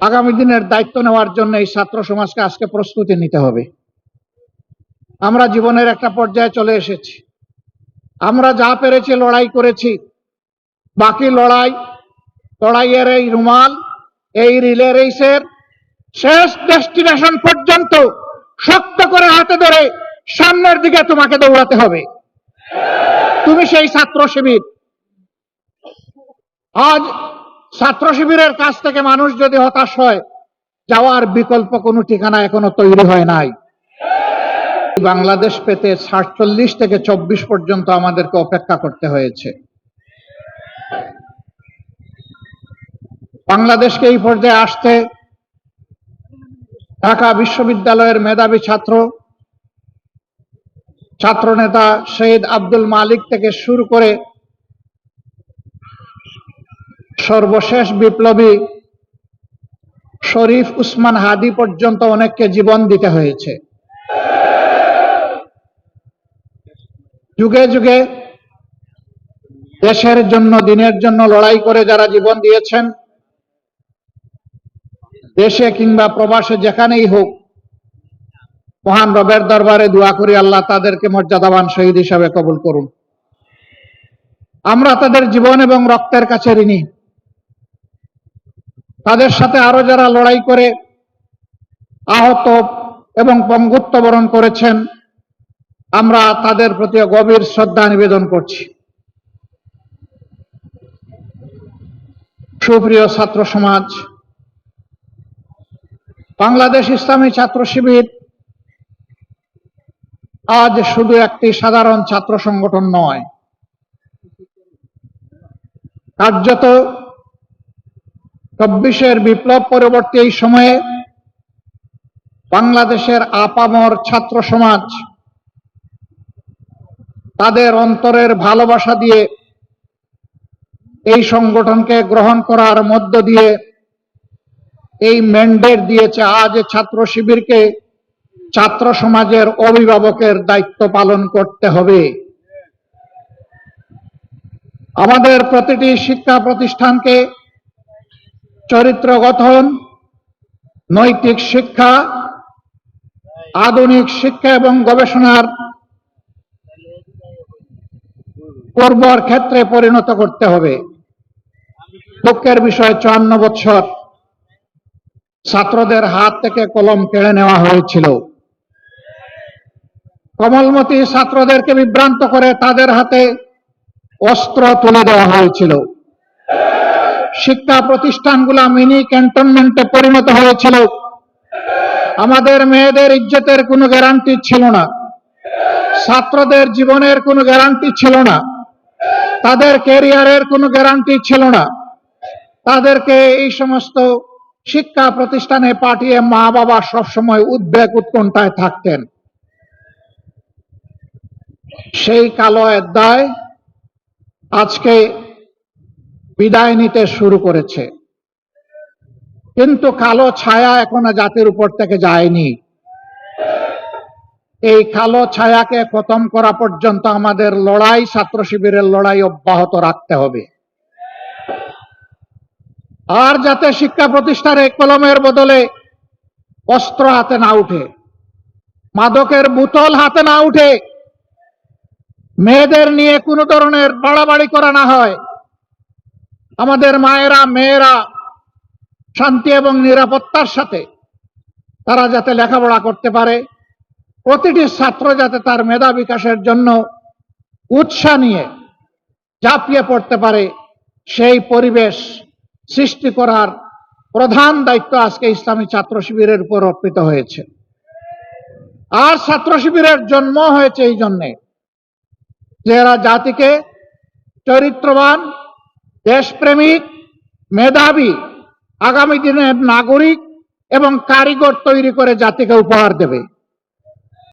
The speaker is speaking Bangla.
আগামী দিনের দায়িত্ব নেওয়ার জন্য এই ছাত্র সমাজকে আজকে প্রস্তুতি নিতে হবে। আমরা জীবনের একটা পর্যায়ে চলে এসেছি। আমরা যা পেরেছি লড়াই করেছি, বাকি লড়াই, লড়াইয়ের এই রুমাল, এই রিলে রেসের শেষ ডেস্টিনেশন পর্যন্ত শক্ত করে হাতে ধরে সামনের দিকে তোমাকে দৌড়াতে হবে। তুমি সেই ছাত্র শিবির। আজ ছাত্র শিবিরের কাছ থেকে মানুষ যদি হতাশ হয়, যাওয়ার বিকল্প কোনো ঠিকানা এখনও তৈরি হয় নাই। বাংলাদেশ পেতে সাতচল্লিশ থেকে চব্বিশ পর্যন্ত আমাদেরকে অপেক্ষা করতে হয়েছে। বাংলাদেশকে এই পর্যায়ে আসতে ঢাকা বিশ্ববিদ্যালয়ের মেধাবী ছাত্র, ছাত্রনেতা শহীদ আব্দুল মালিক থেকে শুরু করে সর্বশেষ বিপ্লবী শরীফ উসমান হাদি পর্যন্ত অনেককে জীবন দিতে হয়েছে। যুগে যুগে দেশের জন্য, দিনের জন্য লড়াই করে যারা জীবন দিয়েছেন, দেশে কিংবা প্রবাসে যেখানেই হোক, মহান রবের দরবারে দোয়া করি আল্লাহ তাদেরকে মর্যাদাবান শহীদ হিসাবে কবুল করুন। আমরা তাদের জীবন এবং রক্তের কাছে ঋণী। তাদের সাথে আরও যারা লড়াই করে, আহত এবং পঙ্গুত্ব বরণ করেছেন, আমরা তাদের প্রতি গভীর শ্রদ্ধা নিবেদন করছি। সুপ্রিয় ছাত্র সমাজ, বাংলাদেশ ইসলামী ছাত্র শিবির আজ শুধু একটি সাধারণ ছাত্র সংগঠন নয়, কার্যত চব্বিশের বিপ্লব পরবর্তী এই সময়ে বাংলাদেশের আপামর ছাত্র সমাজ তাদের অন্তরের ভালোবাসা দিয়ে এই সংগঠনকে গ্রহণ করার মধ্য দিয়ে এই ম্যান্ডেট দিয়েছে আজ ছাত্র শিবিরকে ছাত্র সমাজের অভিভাবকের দায়িত্ব পালন করতে হবে। আমাদের প্রতিটি শিক্ষা প্রতিষ্ঠানকে চরিত্র গঠন, নৈতিক শিক্ষা, আধুনিক শিক্ষা এবং গবেষণার পূর্বর ক্ষেত্রে পরিণত করতে হবে। দুঃখের বিষয় চুয়ান্ন বছর ছাত্রদের হাত থেকে কলম কেড়ে নেওয়া হয়েছিল। কমলমতি ছাত্রদেরকে বিভ্রান্ত করে তাদের হাতে অস্ত্র তুলে দেওয়া হয়েছিল। শিক্ষা প্রতিষ্ঠানগুলা মিনি ক্যান্টনমেন্টে পরিণত হয়েছিল। আমাদের মেয়েদের ইজ্জতের কোনো গ্যারান্টি ছিল না। ছাত্রদের জীবনের কোনো গ্যারান্টি ছিল না। তাদের ক্যারিয়ারের কোনো গ্যারান্টি ছিল না। তাদেরকে এই সমস্ত শিক্ষা প্রতিষ্ঠানে পাঠিয়ে মা বাবা সবসময় উদ্বেগ উৎকণ্ঠায় থাকতেন। সেই কালো অধ্যায় আজকে বিদায় নিতে শুরু করেছে। কিন্তু কালো ছায়া এখনও জাতির উপর থেকে যায়নি। এই কালো ছায়াকে খতম করা পর্যন্ত আমাদের লড়াই, ছাত্র শিবিরের লড়াই অব্যাহত রাখতে হবে। আর যাতে শিক্ষা প্রতিষ্ঠানে কলমের বদলে অস্ত্র হাতে না উঠে, মাদকের বোতল হাতে না উঠে, মেয়েদের নিয়ে কোনো ধরনের বাড়াবাড়ি করা না হয় আমাদের মায়েরা, মেয়েরা শান্তি এবং নিরাপত্তার সাথে তারা যাতে লেখাপড়া করতে পারে, প্রতিটি ছাত্র যাতে তার মেধা বিকাশের জন্য উৎসাহ নিয়ে ঝাঁপিয়ে পড়তে পারে, সেই পরিবেশ সৃষ্টি করার প্রধান দায়িত্ব আজকে ইসলামী ছাত্র শিবিরের উপর অর্পিত হয়েছে। আর ছাত্র শিবিরের জন্ম হয়েছে এই জন্যে যে এরা জাতিকে চরিত্রবান দেশপ্রেমিক মেধাবী আগামী দিনের নাগরিক এবং কারিগর তৈরি করে জাতিকে উপহার দেবে।